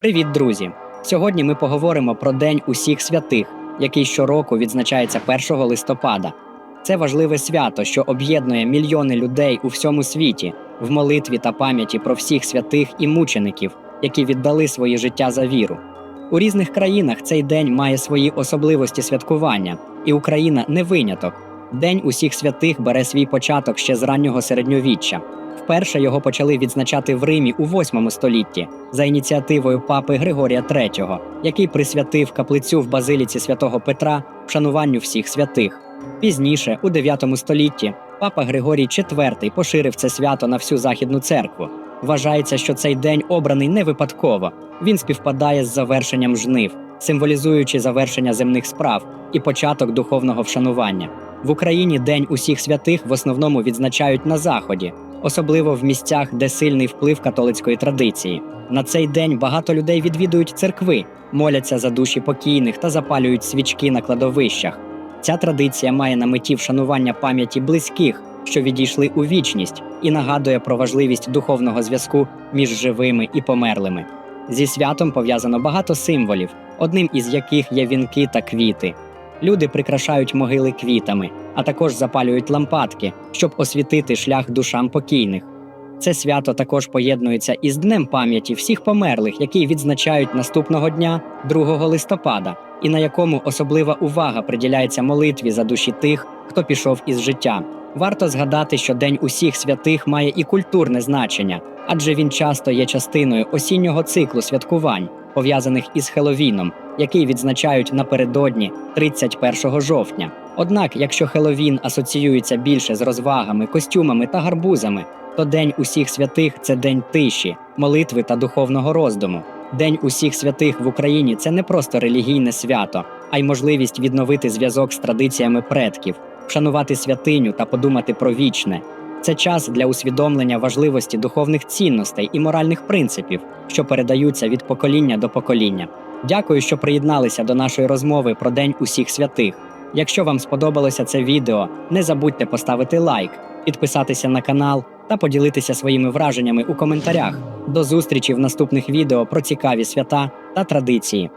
Привіт, друзі! Сьогодні ми поговоримо про День усіх святих, який щороку відзначається 1 листопада. Це важливе свято, що об'єднує мільйони людей у всьому світі в молитві та пам'яті про всіх святих і мучеників, які віддали своє життя за віру. У різних країнах цей день має свої особливості святкування, і Україна не виняток. День усіх святих бере свій початок ще з раннього середньовіччя. Вперше його почали відзначати в Римі у 8 столітті за ініціативою папи Григорія III, який присвятив каплицю в базиліці святого Петра вшануванню всіх святих. Пізніше, у 9 столітті, папа Григорій IV поширив це свято на всю західну церкву. Вважається, що цей день обраний не випадково. Він співпадає з завершенням жнив, символізуючи завершення земних справ і початок духовного вшанування. В Україні День усіх святих в основному відзначають на заході, особливо в місцях, де сильний вплив католицької традиції. На цей день багато людей відвідують церкви, моляться за душі покійних та запалюють свічки на кладовищах. Ця традиція має на меті вшанування пам'яті близьких, що відійшли у вічність, і нагадує про важливість духовного зв'язку між живими і померлими. Зі святом пов'язано багато символів, одним із яких є вінки та квіти. Люди прикрашають могили квітами, а також запалюють лампадки, щоб освітити шлях душам покійних. Це свято також поєднується із Днем пам'яті всіх померлих, який відзначають наступного дня, 2 листопада, і на якому особлива увага приділяється молитві за душі тих, хто пішов із життя. Варто згадати, що День усіх святих має і культурне значення, адже він часто є частиною осіннього циклу святкувань, пов'язаних із Хеловіном, який відзначають напередодні 31 жовтня. Однак, якщо Хеловін асоціюється більше з розвагами, костюмами та гарбузами, то День усіх святих це день тиші, молитви та духовного роздуму. День усіх святих в Україні це не просто релігійне свято, а й можливість відновити зв'язок з традиціями предків, вшанувати святиню та подумати про вічне. Це час для усвідомлення важливості духовних цінностей і моральних принципів, що передаються від покоління до покоління. Дякую, що приєдналися до нашої розмови про День усіх святих. Якщо вам сподобалося це відео, не забудьте поставити лайк, підписатися на канал та поділитися своїми враженнями у коментарях. До зустрічі в наступних відео про цікаві свята та традиції.